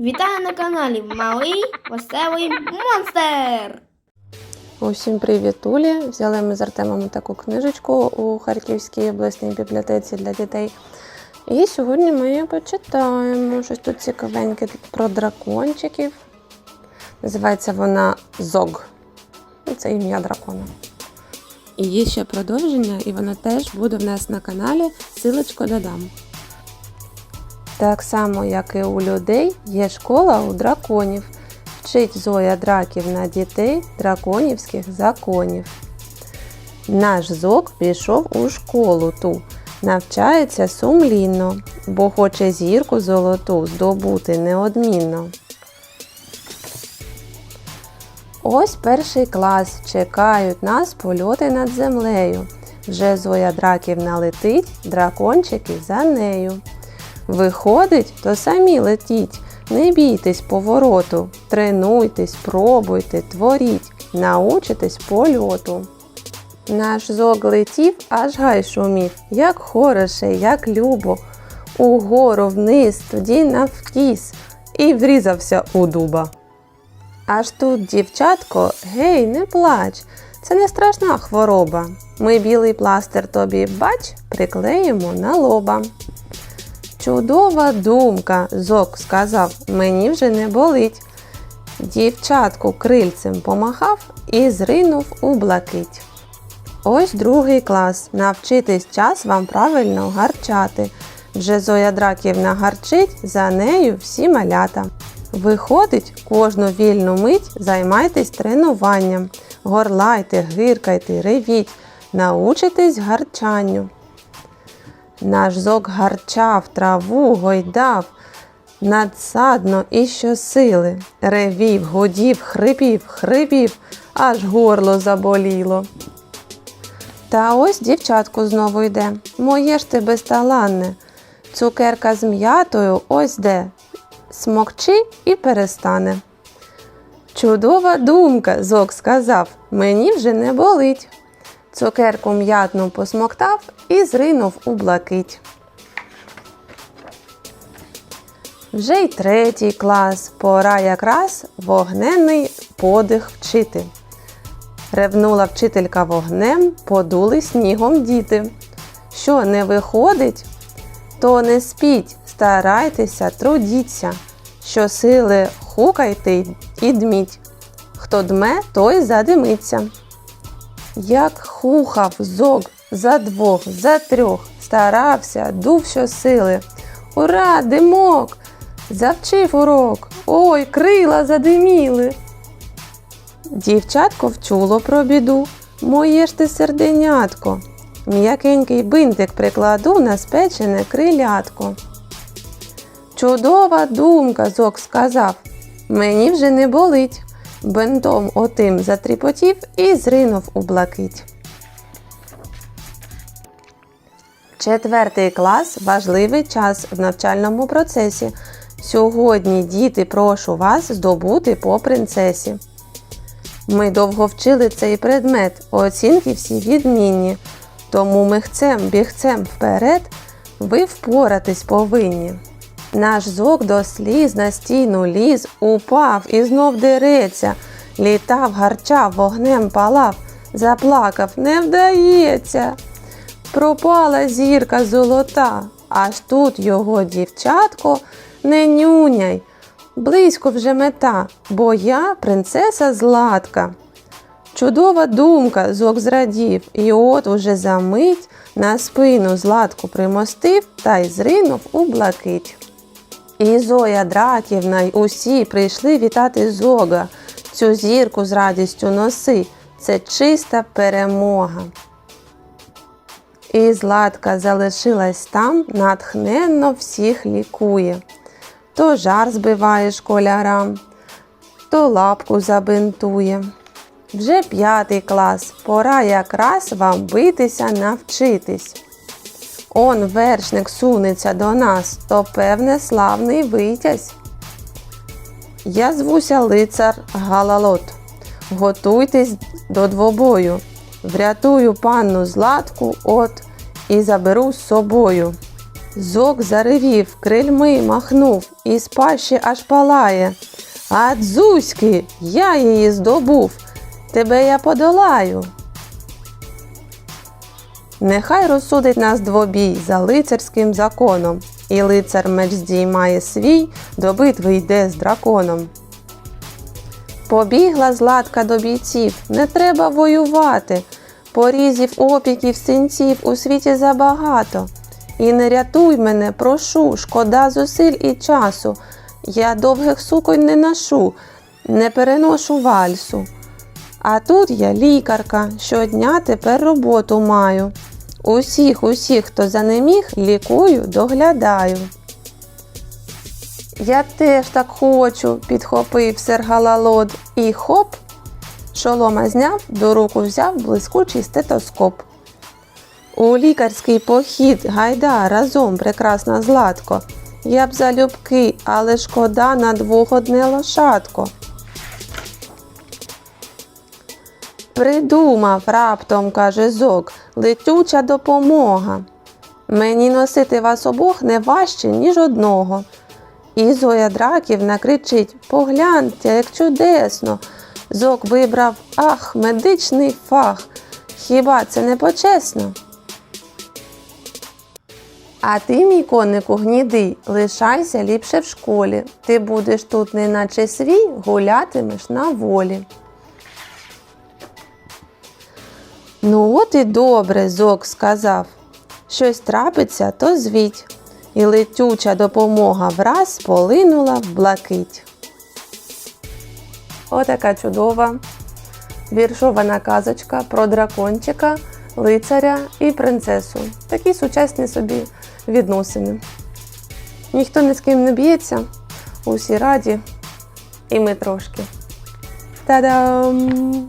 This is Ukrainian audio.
Вітаю на каналі Малий Веселий Монстр! Усім привіт, Улі! Взяли ми з Артемом таку книжечку у Харківській обласній бібліотеці для дітей. І сьогодні ми її почитаємо. Щось тут цікавеньке про дракончиків. Називається вона Зог. Ну, Це ім'я дракона. І є ще продовження, і воно теж буде в нас на каналі. Силочку додам. Так само, як і у людей, є школа у драконів. Вчить Зоя драківна дітей драконівських законів. Наш зок пішов у школу ту, навчається сумлінно, бо хоче зірку золоту здобути неодмінно. Ось перший клас. Чекають нас польоти над землею. Вже Зоя драківна летить, дракончики за нею. Виходить, то самі летіть. Не бійтесь повороту, тренуйтесь, пробуйте, творіть, научитесь польоту. Наш зог летів, аж гай шумів, як хороше, як любо. Угору вниз, тоді навкіс, і врізався у дуба. Аж тут, дівчатко, гей, не плач, це не страшна хвороба. Ми білий пластир тобі, бач, приклеїмо на лоба. Чудова думка, зок сказав, мені вже не болить. Дівчатку крильцем помахав і зринув у блакить. Ось другий клас. Навчитись час вам правильно гарчати. Вже Зоя Драківна гарчить, за нею всі малята. Виходить, кожну вільну мить займайтесь тренуванням. Горлайте, гиркайте, ревіть, научитесь гарчанню. Наш зок гарчав, траву гойдав, надсадно і щосили. Ревів, гудів, хрипів, хрипів, аж горло заболіло. Та ось дівчатку знову йде. Моє ж ти безталанне. Цукерка з м'ятою ось де. Смокчи і перестане. Чудова думка, зок сказав, мені вже не болить. Цукерку м'ятну посмоктав і зринув у блакить. Вже й третій клас, пора якраз вогненний подих вчити. Ревнула вчителька вогнем, подули снігом діти. Що не виходить, то не спіть, старайтеся, трудіться, що сили хукайте і дміть. Хто дме, той задимиться. Як хухав зог за двох, за трьох, старався, дув щосили. Ура, димок! Завчив урок. Ой, крила задиміли. Дівчатко вчуло про біду. Моє ж ти серденятко. М'якенький бинтик прикладу на спечене крилятко. Чудова думка, зок сказав. Мені вже не болить. Бентом отим затріпотів і зринув у блакить. Четвертий клас важливий час в навчальному процесі. Сьогодні, діти, прошу вас здобути по принцесі. Ми довго вчили цей предмет, оцінки всі відмінні. Тому михцем, бігцем вперед ви впоратись повинні. Наш зок до сліз на стіну ліз, упав і знов дереться, літав, гарчав, вогнем палав, заплакав, не вдається. Пропала зірка золота, аж тут його дівчатко не нюняй. Близько вже мета, бо я принцеса Златка. Чудова думка, зок зрадів, і от уже за мить на спину златку примостив та й зринув у блакить. І Зоя Драківна й усі прийшли вітати зога. Цю зірку з радістю носи. Це чиста перемога. І Златка залишилась там, натхненно всіх лікує. То жар збиває школярам, то лапку забинтує. Вже п'ятий клас, пора якраз вам битися навчитись. Он вершник сунеться до нас, то певне славний витязь. Я звуся лицар Галалот. Готуйтесь до двобою. Врятую панну Златку от і заберу з собою. Зок заревів, крильми махнув, і з пащі аж палає. А дзузьки, я її здобув, тебе я подолаю. Нехай розсудить нас двобій за лицарським законом, і лицар меч здіймає свій, до битви йде з драконом. Побігла златка до бійців, не треба воювати. Порізів, опіків, синців у світі забагато. І не рятуй мене, прошу, шкода зусиль і часу. Я довгих суконь не ношу, не переношу вальсу. А тут я лікарка, щодня тепер роботу маю. Усіх, усіх, хто занеміг, лікую, доглядаю. Я теж так хочу, підхопив сергалалод і хоп. Шолома зняв, до руку взяв блискучий стетоскоп. У лікарський похід гайда разом прекрасна златко. Я б залюбки, але шкода на двох одне лошадко. Придумав раптом, каже зок, летюча допомога. Мені носити вас обох не важче, ніж одного. І Зоя Драківна кричить Погляньте, як чудесно. Зок вибрав ах, медичний фах. Хіба це не почесно? А ти, мій конику гнідий, лишайся ліпше в школі. Ти будеш тут, неначе свій, гулятимеш на волі. Ну, от і добре, зок сказав. Щось трапиться, то звіть. І летюча допомога враз полинула в блакить. Отака чудова віршована казочка про дракончика, лицаря і принцесу. Такі сучасні собі відносини. Ніхто ні з ким не б'ється, усі раді, і ми трошки. Та-дам!